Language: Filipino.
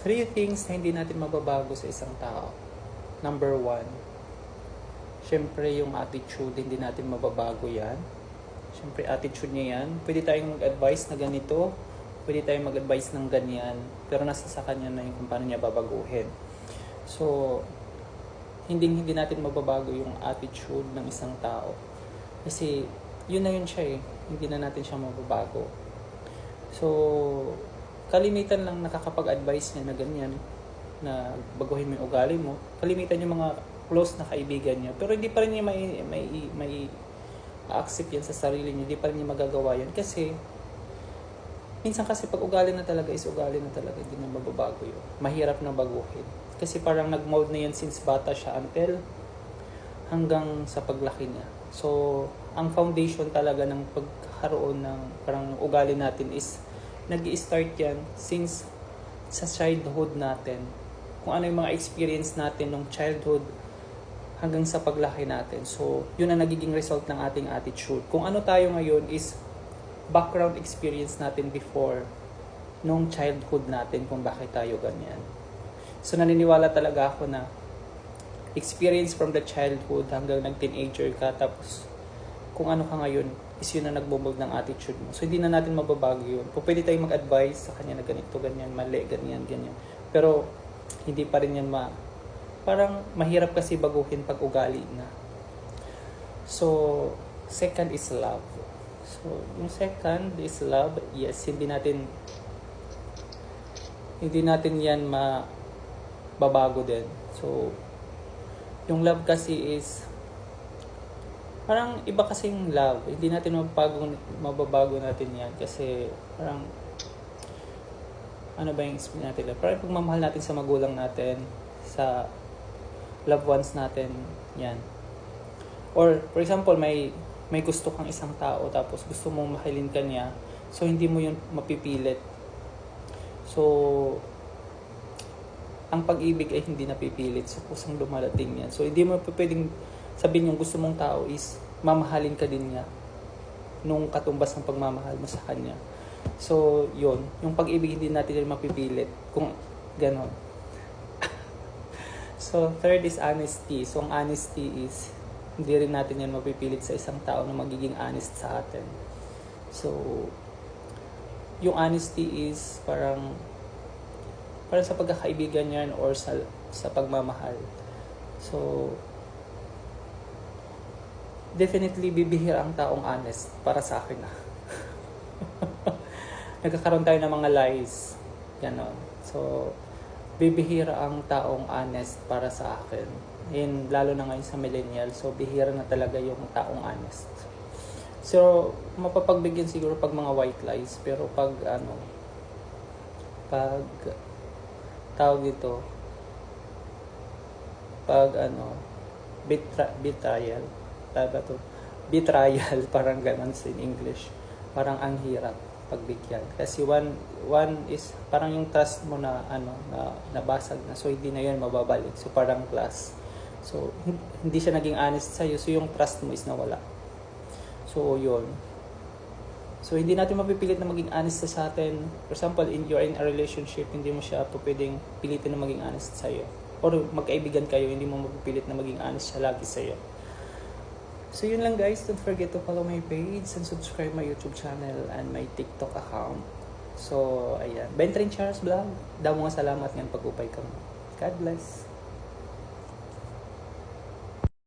three things na hindi natin mababago sa isang tao. Number one, syempre yung attitude, hindi natin mababago yan. Syempre attitude niya yan. Pwede tayong mag-advise na ganito, pwede tayong mag-advise ng ganyan, pero nasa sa kanya na yung kung paano niya babaguhin. So, hindi hindi natin mababago yung attitude ng isang tao. Kasi yun na yun siya eh. Hindi na natin siya mababago. So, kalimitan lang nakakapag-advise niya na ganyan, na baguhin mo yung ugali mo. Kalimitan yung mga close na kaibigan niya. Pero hindi pa rin niya may, may, may accept yan sa sarili niya. Hindi pa rin niya magagawa yan. Kasi, minsan kasi pag ugali na talaga is ugali na talaga. Hindi na mababago yun. Mahirap na baguhin. Kasi parang nag-mold na yan since bata siya until hanggang sa paglaki niya. So, ang foundation talaga ng pagkaroon ng parang ugali natin is nag start yan since sa childhood natin. Kung ano yung mga experience natin nung childhood hanggang sa paglaki natin. So, yun ang nagiging result ng ating attitude. Kung ano tayo ngayon is background experience natin before nung childhood natin kung bakit tayo ganyan. So naniniwala talaga ako na experience from the childhood hanggang nag-teenager ka tapos kung ano ka ngayon is yun na nagbubuild ng attitude mo. So hindi na natin mababago yun. Kung pwede tayong mag-advise sa kanya na ganito, ganyan, mali, ganyan, ganyan. Pero hindi pa rin yan ma... Parang mahirap kasi baguhin pag ugali na. So, second is love. So, yung second is love. Yes, hindi natin hindi natin yan ma babago din. So, yung love kasi is parang iba kasing love. Hindi natin mababago, mababago natin yan kasi parang ano ba yung explain natin love? Parang pagmamahal natin sa magulang natin, sa loved ones natin, yan. Or, for example, may may gusto kang isang tao tapos gusto mong mahalin ka niya, so hindi mo yun mapipilit. So, ang pag-ibig ay hindi napipilit. So, kusang dumarating yan. So, hindi mo pwedeng sabihin yung gusto mong tao is mamahalin ka din niya nung katumbas ng pagmamahal mo sa kanya. So, yun. Yung pag-ibig hindi natin yan mapipilit. Kung ganon. so, third is honesty. So, ang honesty is hindi rin natin yan mapipilit sa isang tao na magiging honest sa atin. So, yung honesty is parang parang sa pagkakaibigan yan or sa sa pagmamahal. So, definitely bibihira ang taong honest para sa akin na. Nagkakaroon tayo ng mga lies. Ganon. So, bibihira ang taong honest para sa akin. In, lalo na ngayon sa millennial. So, bihira na talaga yung taong honest. So, mapapagbigyan siguro pag mga white lies. Pero pag, ano, pag, tawag dito, pag, ano, betra- betrayal, tawag to, betrayal, parang ganon in English. Parang ang hirap pagbigyan. Kasi one, one is, parang yung trust mo na, ano, na, nabasag na. So, hindi na yun mababalik. So, parang plus. So, hindi siya naging honest sa'yo. So, yung trust mo is nawala. So, yun. So, hindi natin mapipilit na maging honest sa atin. For example, in you're in a relationship, hindi mo siya pwedeng pilitin na maging honest sa'yo. Or magkaibigan kayo, hindi mo mapipilit na maging honest siya lagi sa'yo. So, yun lang guys. Don't forget to follow my page and subscribe my YouTube channel and my TikTok account. So, ayan. Bentrin Charles Vlog. Daw mga salamat ng pag-upay ka mo. God bless.